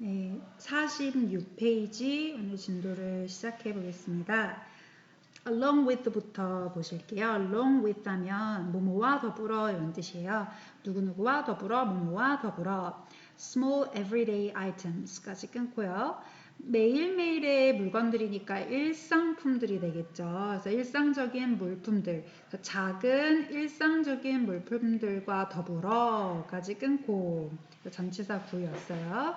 네, 46페이지 오늘 진도를 시작해 보겠습니다. along with부터 보실게요. along with 하면 뭐뭐와 더불어 이런 뜻이에요. 누구누구와 더불어 뭐뭐와 더불어 small everyday items까지 끊고요. 매일매일의 물건들이니까 일상품들이 되겠죠. 그래서 일상적인 물품들, 작은 일상적인 물품들과 더불어까지 끊고 전치사 구였어요.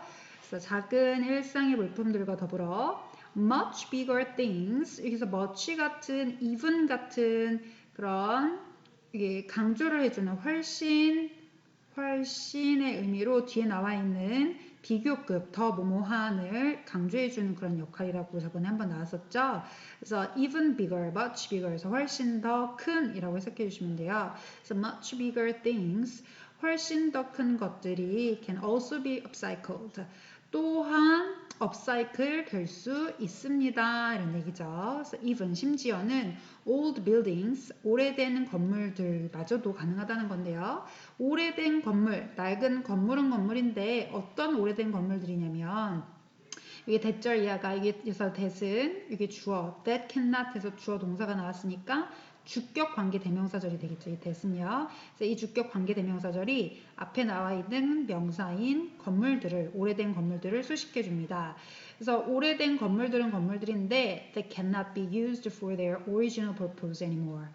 그래서 작은 일상의 물품들과 더불어 much bigger things 여기서 much 같은 even 같은 그런 이게 강조를 해주는 훨씬 훨씬의 의미로 뒤에 나와 있는 비교급 더 뭐뭐한을 강조해주는 그런 역할이라고 저번에 한번 나왔었죠. 그래서 even bigger, much bigger, 그래서 훨씬 더 큰이라고 해석해 주시면 돼요. 그래서 much bigger things, 훨씬 더 큰 것들이 can also be upcycled. 또한 업사이클 될 수 있습니다. 이런 얘기죠. 그래서 even 심지어는 old buildings, 오래된 건물들마저도 가능하다는 건데요. 오래된 건물, 낡은 건물은 건물인데 어떤 오래된 건물들이냐면 이게 대절 이하가 이게 그래서 that은 이게 주어 that cannot 해서 주어 동사가 나왔으니까 주격 관계 대명사절이 되겠죠. 이. 그래서 이 주격 관계 대명사절이 앞에 나와 있는 명사인 건물들을 오래된 건물들을 수식해 줍니다. 그래서 오래된 건물들은 건물들인데 they cannot be used for their original purpose anymore.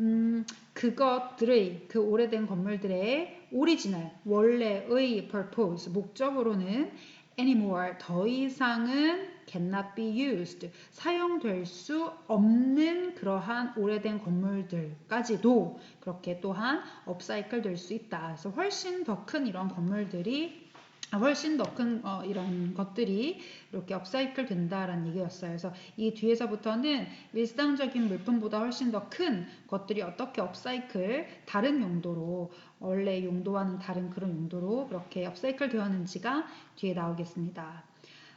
음, 그것들의 그 오래된 건물들의 오리지널 원래의 purpose 목적으로는 anymore 더 이상은 cannot be used 사용될 수 없는 그러한 오래된 건물들까지도 그렇게 또한 업사이클 될 수 있다. 그래서 훨씬 더 큰 이런 건물들이 훨씬 더 큰 어, 이런 것들이 이렇게 업사이클 된다라는 얘기였어요. 그래서 이 뒤에서부터는 일상적인 물품보다 훨씬 더 큰 것들이 어떻게 업사이클 다른 용도로 원래 용도와는 다른 그런 용도로 그렇게 업사이클 되었는지가 뒤에 나오겠습니다.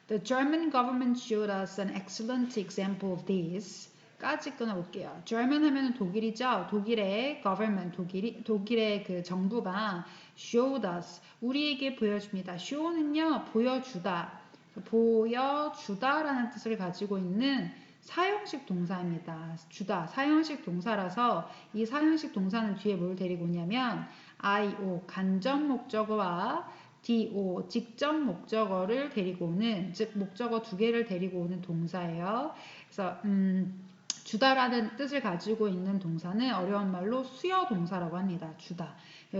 The German government showed us an excellent example of this. 까지 끊어볼게요. German 하면 독일이죠. 독일의 government, 독일이, 독일의 그 정부가 showed us, 우리에게 보여줍니다. show는요, 보여주다, 보여주다라는 뜻을 가지고 있는 사형식 동사입니다. 주다, 사형식 동사라서 이 사형식 동사는 뒤에 뭘 데리고 오냐면 IO, 간접 목적어와 DO, 직접 목적어를 데리고 오는, 즉 목적어 두 개를 데리고 오는 동사예요. 그래서 음, 주다라는 뜻을 가지고 있는 동사는 어려운 말로 수여 동사라고 합니다. 주다.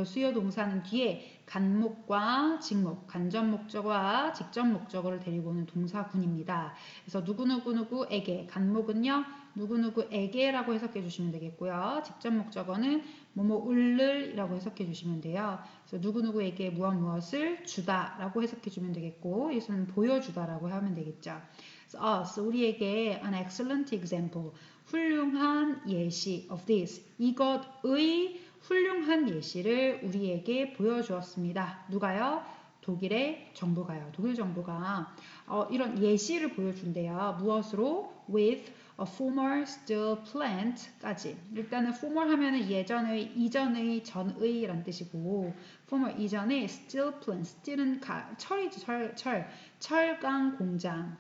수여 동사는 뒤에 간목과 직목, 간접 목적어와 직접 목적어를 데리고 오는 동사군입니다. 그래서 누구누구누구에게, 간목은요, 누구누구에게라고 해석해 주시면 되겠고요. 직접 목적어는 뭐뭐 을을이라고 해석해 주시면 돼요. 그래서 누구누구에게 무엇 무엇을 주다라고 해석해 주면 되겠고, 여기서는 보여주다라고 하면 되겠죠. 그래서 us, 우리에게 an excellent example, 훌륭한 예시 of this. 이것의 훌륭한 예시를 우리에게 보여주었습니다. 누가요? 독일의 정부가요. 독일 정부가 어, 이런 예시를 보여준대요. 무엇으로? With a former steel plant까지. 일단은 former 하면은 예전의, 이전의, 전의 라는 뜻이고 former 이전의 steel plant, steel은 가, 철이죠. 철, 철, 철강 공장.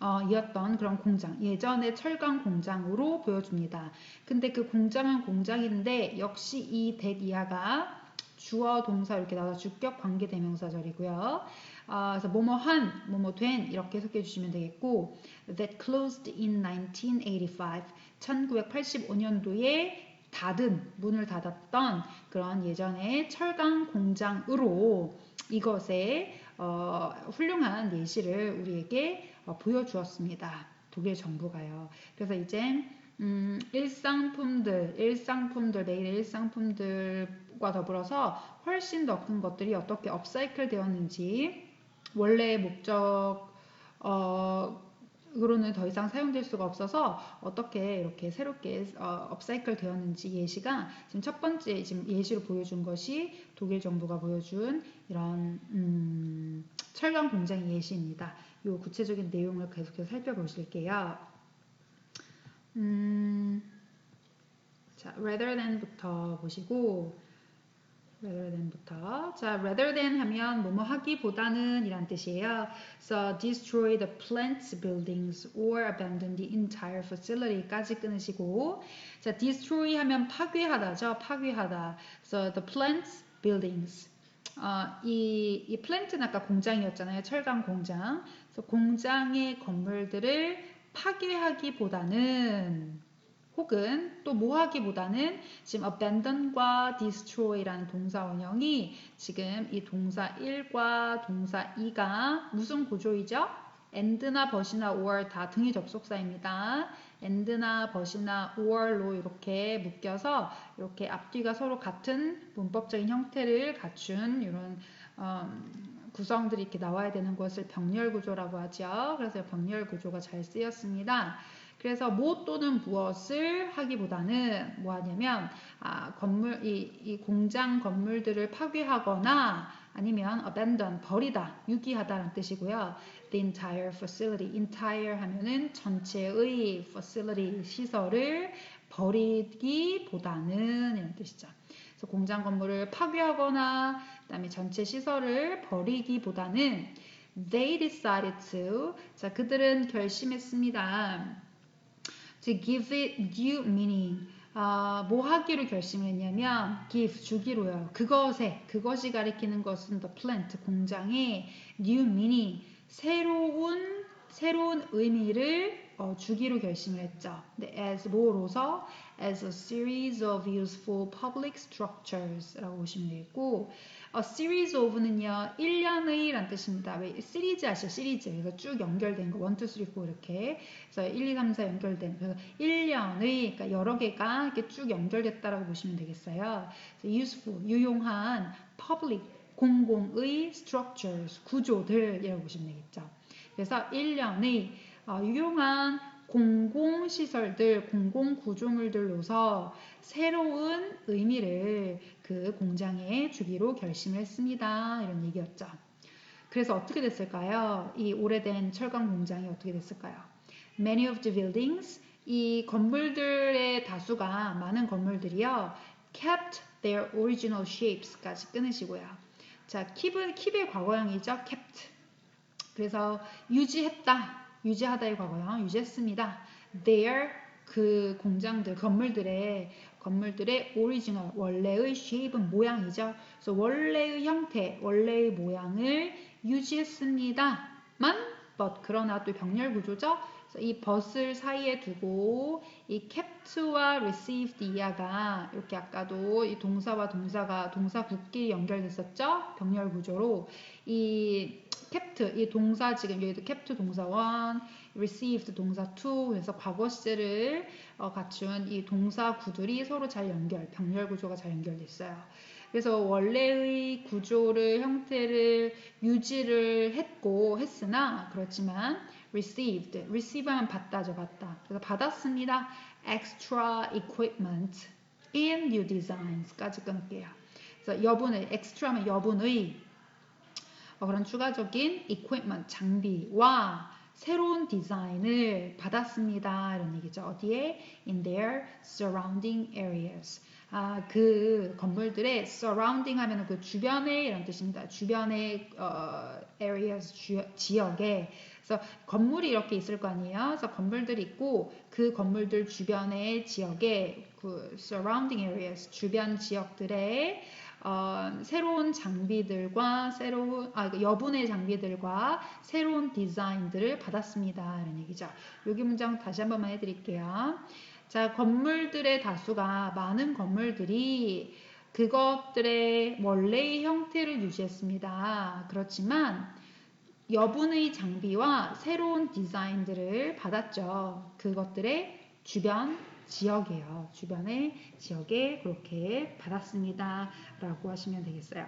어, 이었던 그런 공장, 예전의 철강 공장으로 보여줍니다. 근데 그 공장은 공장인데 역시 이 이하가 주어 동사 이렇게 나와서 주격 관계 대명사절이고요. 어, 그래서 뭐뭐 한, 뭐뭐 된 이렇게 해석해 주시면 되겠고 that closed in 1985 1985년도에 닫은 문을 닫았던 그런 예전의 철강 공장으로 이것의 어, 훌륭한 예시를 우리에게 어, 보여주었습니다. 독일 정부가요. 그래서 이제 음, 일상품들, 일상품들, 매일 일상품들과 더불어서 훨씬 더 큰 것들이 어떻게 업사이클 되었는지 원래의 목적 어, 으로는 더 이상 사용될 수가 없어서 어떻게 이렇게 새롭게 어, 업사이클 되었는지 예시가 지금 첫 번째 지금 예시로 보여준 것이 독일 정부가 보여준 이런 음, 철강 공장 예시입니다. 이 구체적인 내용을 계속해서 살펴보실게요. 음, 자, rather than부터 보시고 rather than부터. 자, rather than 하면 뭐뭐 하기보다는 이란 뜻이에요. So destroy the plants, buildings, or abandon the entire facility까지 끊으시고. 자, destroy 하면 파괴하다죠. 파괴하다. So the plants, buildings. 어, 이, 이 플랜트는 아까 공장이었잖아요. 철강 공장. 그래서 공장의 건물들을 파괴하기보다는 혹은 또 뭐 하기보다는 지금 abandon과 destroy라는 동사 원형이 지금 이 동사 1과 동사 2가 무슨 구조이죠? and나 but이나 or 다 등위 접속사입니다. and나 but이나 or로 이렇게 묶여서 이렇게 앞뒤가 서로 같은 문법적인 형태를 갖춘 이런 음, 구성들이 이렇게 나와야 되는 것을 병렬 구조라고 하죠. 그래서 병렬 구조가 잘 쓰였습니다. 그래서 뭐 또는 무엇을 하기보다는 뭐 하냐면 아, 건물 이, 이 공장 건물들을 파괴하거나 아니면 abandon 버리다 유기하다라는 뜻이고요. The entire facility entire 하면은 전체의 facility 시설을 버리기보다는 이런 뜻이죠. 그래서 공장 건물을 파괴하거나 그다음에 전체 시설을 버리기보다는 they decided to 자 그들은 결심했습니다. to give it new meaning. 아, 뭐 하기로 결심을 했냐면 give 주기로요. 그것에 그것이 가리키는 것은 the plant 공장에 new meaning 새로운 새로운 의미를 어, 주기로 결심을 했죠. 네, as 뭐로서 as a series of useful public structures라고 보시면 되겠고 A series of는요, 1년의 란 뜻입니다. 왜 시리즈 아시죠? 시리즈. 그래서 쭉 연결된 거. 1, 2, 3, 4 이렇게. 그래서 1, 2, 3, 4 연결된. 그래서 1년의, 그러니까 여러 개가 이렇게 쭉 연결됐다라고 보시면 되겠어요. useful, 유용한 public, 공공의 structures, 구조들이라고 보시면 되겠죠. 그래서 1년의 어, 유용한 공공시설들, 공공구조물들로서 새로운 의미를 그 공장에 주기로 결심을 했습니다. 이런 얘기였죠. 그래서 어떻게 됐을까요? 이 오래된 철강 공장이 어떻게 됐을까요? Many of the buildings, 이 건물들의 다수가 많은 건물들이요. kept their original shapes까지 끊으시고요. 자, keep은 keep의 과거형이죠. kept. 그래서 유지했다. 유지하다의 과거형 유지했습니다. their 그 공장들 건물들의 건물들의 오리지널 원래의 shape은 모양이죠. 그래서 원래의 형태, 원래의 모양을 유지했습니다만 but 그러나 또 병렬 구조죠. 이 but을 사이에 두고 이 kept와 received 이하가 이렇게 아까도 이 동사와 동사가 동사 굳끼리 연결됐었죠. 병렬 구조로 이 kept 이 동사 지금 여기도 kept 동사 1, received 동사 2 그래서 과거 시제를 어, 갖춘 이 동사 구들이 서로 잘 연결, 병렬 구조가 잘 연결됐어요. 그래서 원래의 구조를 형태를 유지를 했고 했으나 그렇지만 received, receive하면 받다죠, 받다. 그래서 받았습니다. extra equipment in new designs까지 끊을게요. 그래서 여분의 extra면 여분의 어, 그런 추가적인 equipment 장비와 새로운 디자인을 받았습니다. 이런 얘기죠. 어디에? In their surrounding areas. 아, 그 건물들의 surrounding 하면 그 주변에 이런 뜻입니다. 주변의 어, areas 주, 지역에 그래서 건물이 이렇게 있을 거 아니에요. 그래서 건물들이 있고 그 건물들 주변의 지역에 그 surrounding areas 주변 지역들의 어, 새로운 장비들과 새로운 아 여분의 장비들과 새로운 디자인들을 받았습니다. 이런 얘기죠. 여기 문장 다시 한 번만 해드릴게요. 자 건물들의 다수가 많은 건물들이 그것들의 원래의 형태를 유지했습니다. 그렇지만 여분의 장비와 새로운 디자인들을 받았죠. 그것들의 주변 지역이에요. 주변의 지역에 그렇게 받았습니다. 라고 하시면 되겠어요.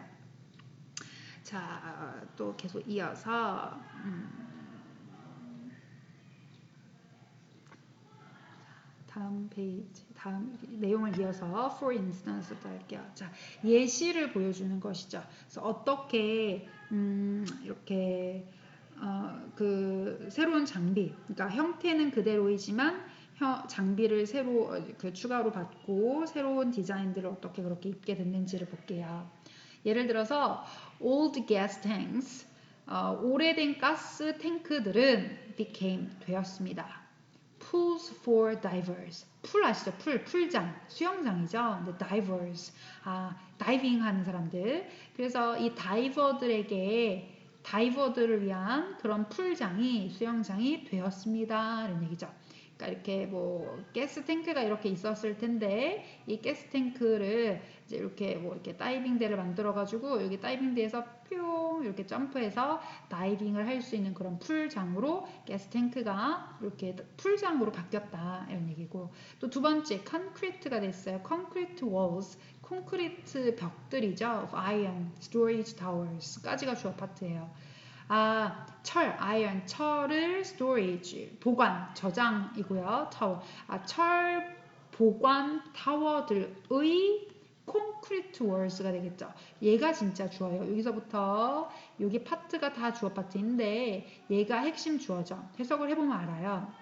자, 또 계속 이어서 음, 다음 페이지, 다음 내용을 이어서 for instance부터 할게요. 자, 예시를 보여주는 것이죠. 그래서 어떻게 음, 이렇게 어, 그 새로운 장비, 그러니까 형태는 그대로이지만 혀- 장비를 새로 어, 그 추가로 받고 새로운 디자인들을 어떻게 그렇게 입게 됐는지를 볼게요. 예를 들어서 old gas tanks 어, 오래된 가스 탱크들은 became 되었습니다. pools for divers. 풀 아시죠? 풀, 풀장, 수영장이죠. 근데 divers, 아, 다이빙 하는 사람들. 그래서 이 다이버들에게 다이버들을 위한 그런 풀장이 수영장이 되었습니다. 이런 얘기죠. 그러니까 이렇게 뭐 가스 탱크가 이렇게 있었을 텐데 이 가스 탱크를 이제 이렇게 뭐 이렇게 다이빙대를 만들어 가지고 여기 다이빙대에서 뿅 이렇게 점프해서 다이빙을 할 수 있는 그런 풀장으로 가스 탱크가 이렇게 풀장으로 바뀌었다 이런 얘기고 또 두 번째 콘크리트가 됐어요. 콘크리트 walls 콘크리트 벽들이죠. of iron storage towers까지가 주어 파트예요. 아, 철, 아이언, 철을 storage, 보관, 저장이고요. 타워. 아, 철 보관 타워들의 콘크리트 월스가 되겠죠. 얘가 진짜 주어요. 여기서부터 여기 파트가 다 주어 파트인데 얘가 핵심 주어죠. 해석을 해보면 알아요.